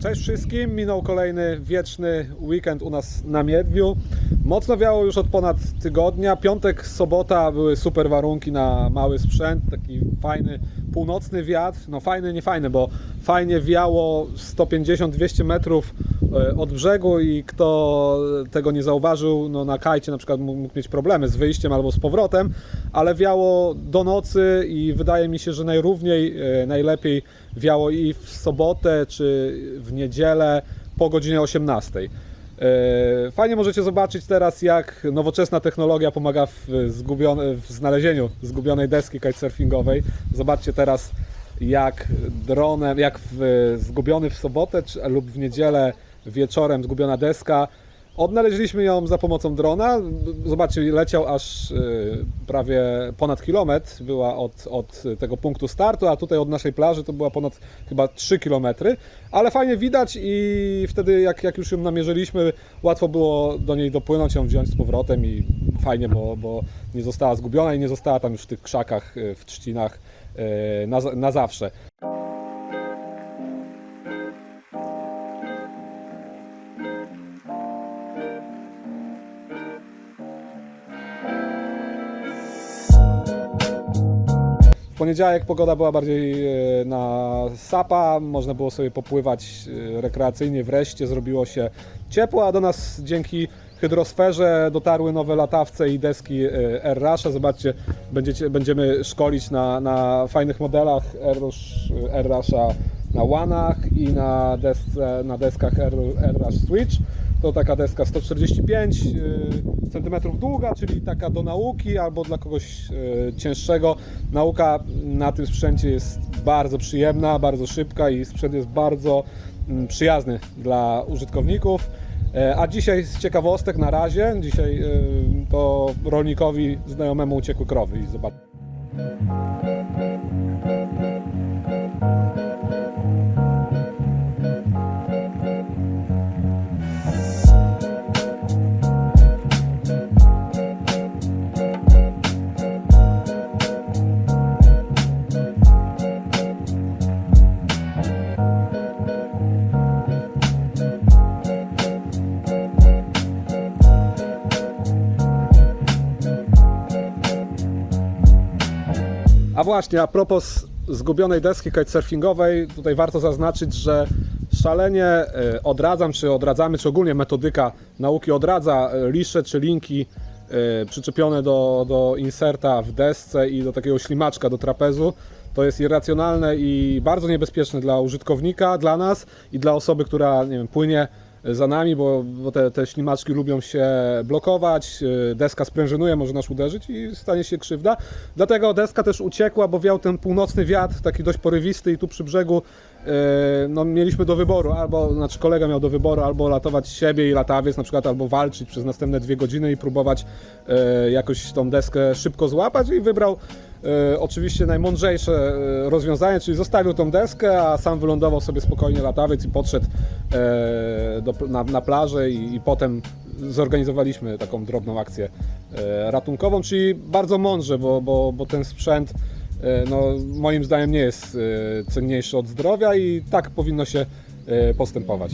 Cześć wszystkim, minął kolejny wieczny weekend u nas na Miedwiu. Mocno wiało już od ponad tygodnia. Piątek, sobota były super warunki na mały sprzęt, taki fajny północny wiatr. No fajny, nie fajny, bo fajnie wiało 150-200 metrów od brzegu i kto tego nie zauważył, no na kajcie na przykład mógł mógł mieć problemy z wyjściem albo z powrotem, ale wiało do nocy i wydaje mi się, że najrówniej, e, najlepiej wiało i w sobotę czy w niedzielę po godzinie 18. E, Fajnie możecie zobaczyć teraz, jak nowoczesna technologia pomaga w, zgubione, w znalezieniu zgubionej deski kitesurfingowej. Zobaczcie teraz, jak dronem, jak w, zgubiony w sobotę czy, lub w niedzielę wieczorem zgubiona deska. Odnaleźliśmy ją za pomocą drona. Zobaczcie, leciał aż y, prawie ponad kilometr, była od, od tego punktu startu, a tutaj od naszej plaży to była ponad chyba 3 kilometry. Ale fajnie widać i wtedy jak, jak już ją namierzyliśmy, łatwo było do niej dopłynąć, ją wziąć z powrotem i fajnie, bo, bo nie została zgubiona i nie została tam już w tych krzakach, y, w trzcinach y, na, na zawsze. Poniedziałek pogoda była bardziej e, na sapa, można było sobie popływać e, rekreacyjnie wreszcie, zrobiło się ciepło, a do nas dzięki hydrosferze dotarły nowe latawce i deski e, Air Rusha. Zobaczcie, będziecie, będziemy szkolić na, na fajnych modelach Air, Rush, Air Rusha na łanach i na, desce, na deskach Air, Air Rush Switch. To taka deska 145 cm długa, czyli taka do nauki albo dla kogoś y, cięższego. Nauka na tym sprzęcie jest bardzo przyjemna, bardzo szybka i sprzęt jest bardzo mm, przyjazny dla użytkowników. E, A dzisiaj z ciekawostek na razie, dzisiaj y, to rolnikowi znajomemu uciekły krowy i zobacz. A właśnie, a propos zgubionej deski kitesurfingowej, tutaj warto zaznaczyć, że szalenie e, odradzam, czy odradzamy, czy ogólnie metodyka nauki odradza e, lisze czy linki e, przyczepione do, do inserta w desce i do takiego ślimaczka do trapezu. To jest irracjonalne i bardzo niebezpieczne dla użytkownika, dla nas i dla osoby, która nie wiem, płynie za nami, bo, bo te, te ślimaczki lubią się blokować, yy, deska sprężynuje, może nas uderzyć i stanie się krzywda. Dlatego deska też uciekła, bo wiał ten północny wiatr, taki dość porywisty i tu przy brzegu yy, no, mieliśmy do wyboru, albo, znaczy kolega miał do wyboru, albo ratować siebie i latawiec na przykład, albo walczyć przez następne dwie godziny i próbować yy, jakoś tą deskę szybko złapać i wybrał oczywiście najmądrzejsze e, rozwiązanie, czyli zostawił tą deskę, a sam wylądował sobie spokojnie latawiec i podszedł e, do, na, na plażę i, i potem zorganizowaliśmy taką drobną akcję e, ratunkową, czyli bardzo mądrze, bo, bo, bo ten sprzęt e, no, moim zdaniem nie jest e, cenniejszy od zdrowia i tak powinno się e, postępować.